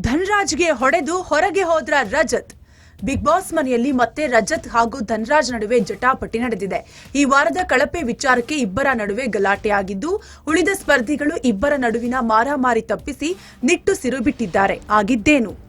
ಧನ್ರಾಜ್ಗೆ ಹೊಡೆದು ಹೊರಗೆ ಹೋದ್ರ ರಜತ್. ಬಿಗ್ ಬಾಸ್ ಮನೆಯಲ್ಲಿ ಮತ್ತೆ ರಜತ್ ಹಾಗೂ ಧನ್ರಾಜ್ ನಡುವೆ ಜಟಾಪಟಿ ನಡೆದಿದೆ. ಈ ವಾರದ ಕಳಪೆ ವಿಚಾರಕ್ಕೆ ಇಬ್ಬರ ನಡುವೆ ಗಲಾಟೆ ಆಗಿದ್ದು, ಉಳಿದ ಸ್ಪರ್ಧಿಗಳು ಇಬ್ಬರ ನಡುವಿನ ಮಾರಾಮಾರಿ ತಪ್ಪಿಸಿ ನಿಟ್ಟುಸಿರು ಬಿಟ್ಟಿದ್ದಾರೆ. ಆಗಿದ್ದೇನು?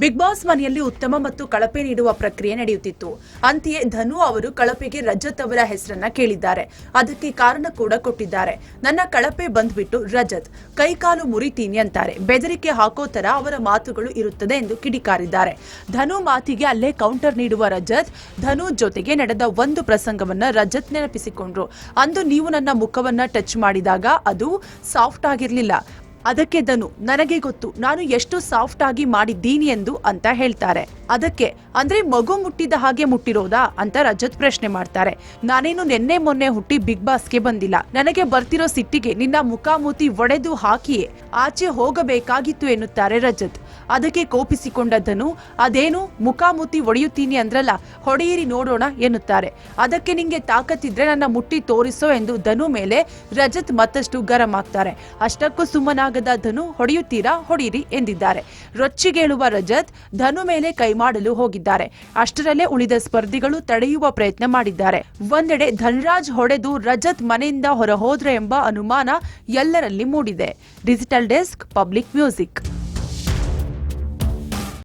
ಬಿಗ್ ಬಾಸ್ ಮನೆಯಲ್ಲಿ ಉತ್ತಮ ಮತ್ತು ಕಳಪೆ ನೀಡುವ ಪ್ರಕ್ರಿಯೆ ನಡೆಯುತ್ತಿತ್ತು. ಅಂತೆಯೇ ಧನು ಅವರು ಕಳಪೆಗೆ ರಜತ್ ಅವರ ಹೆಸರನ್ನ ಕೇಳಿದ್ದಾರೆ. ಅದಕ್ಕೆ ಕಾರಣ ಕೂಡ ಕೊಟ್ಟಿದ್ದಾರೆ. ನನ್ನ ಕಳಪೆ ಬಂದ್ಬಿಟ್ಟು ರಜತ್. ಕೈಕಾಲು ಮುರಿತೀನಿ ಅಂತಾರೆ. ಬೆದರಿಕೆ ಹಾಕೋ ತರ ಅವರ ಮಾತುಗಳು ಇರುತ್ತದೆ ಎಂದು ಕಿಡಿಕಾರಿದ್ದಾರೆ. ಧನು ಮಾತಿಗೆ ಅಲ್ಲೇ ಕೌಂಟರ್ ನೀಡುವ ರಜತ್, ಧನು ಜೊತೆಗೆ ನಡೆದ ಒಂದು ಪ್ರಸಂಗವನ್ನ ರಜತ್ ನೆನಪಿಸಿಕೊಂಡ್ರು. ಅಂದು ನೀವು ನನ್ನ ಮುಖವನ್ನ ಟಚ್ ಮಾಡಿದಾಗ ಅದು ಸಾಫ್ಟ್ ಆಗಿರ್ಲಿಲ್ಲ. ಅದಕ್ಕೆ ಧನು, ನನಗೆ ಗೊತ್ತು, ನಾನು ಎಷ್ಟು ಸಾಫ್ಟ್ ಆಗಿ ಮಾಡಿದ್ದೀನಿ ಎಂದು ಅಂತ ಹೇಳ್ತಾರೆ. ಅದಕ್ಕೆ, ಅಂದ್ರೆ ಮಗು ಮುಟ್ಟಿದ ಹಾಗೆ ಮುಟ್ಟಿರೋದಾ ಅಂತ ರಜತ್ ಪ್ರಶ್ನೆ ಮಾಡ್ತಾರೆ. ನಾನೇನು ನಿನ್ನೆ ಮೊನ್ನೆ ಹುಟ್ಟಿ ಬಿಗ್ ಬಾಸ್ಗೆ ಬಂದಿಲ್ಲ. ನನಗೆ ಬರ್ತಿರೋ ಸಿಟ್ಟಿಗೆ ನಿನ್ನ ಮುಖಾಮುಖಿ ಒಡೆದು ಹಾಕಿಯೇ. ಆಚೆ ಹೋಗಬೇಕಾಗಿತ್ತು ಎನ್ನುತ್ತಾರೆ ರಜತ್. ಅದಕ್ಕೆ ಕೋಪಿಸಿಕೊಂಡ ಧನು ಅದೇನು ಮುಖಾಮುಖಿ ಒಡೆಯುತ್ತೀನಿ ಅಂದ್ರಲ್ಲ, ಹೊಡೆಯಿರಿ ನೋಡೋಣ ಎನ್ನುತ್ತಾರೆ. ಅದಕ್ಕೆ ನಿಂಗೆ ತಾಕತ್ತಿದ್ರೆ ನನ್ನ ಮುಟ್ಟಿ ತೋರಿಸೋ ಎಂದು ಧನು ಮೇಲೆ ರಜತ್ ಮತ್ತಷ್ಟು ಗರಂ ಆಗ್ತಾರೆ. ಅಷ್ಟಕ್ಕೂ ಸುಮ್ಮನಾಗದ ಧನು, ಹೊಡೆಯುತ್ತೀರಾ? ಹೊಡೀರಿ ಎಂದಿದ್ದಾರೆ. ರೊಚ್ಚಿಗೇಳುವ ರಜತ್ ಧನು ಮೇಲೆ ಕೈ ಮಾಡಲು ಹೋಗಿದ್ದಾರೆ. ಅಷ್ಟರಲ್ಲೇ ಉಳಿದ ಸ್ಪರ್ಧಿಗಳು ತಡೆಯುವ ಪ್ರಯತ್ನ ಮಾಡಿದ್ದಾರೆ. ಒಂದೆಡೆ ಧನ್ರಾಜ್ ಹೊಡೆದು ರಜತ್ ಮನೆಯಿಂದ ಹೊರ ಹೋದ್ರೆ ಎಂಬ ಅನುಮಾನ ಎಲ್ಲರಲ್ಲಿ ಮೂಡಿದೆ. Digital desk, public music.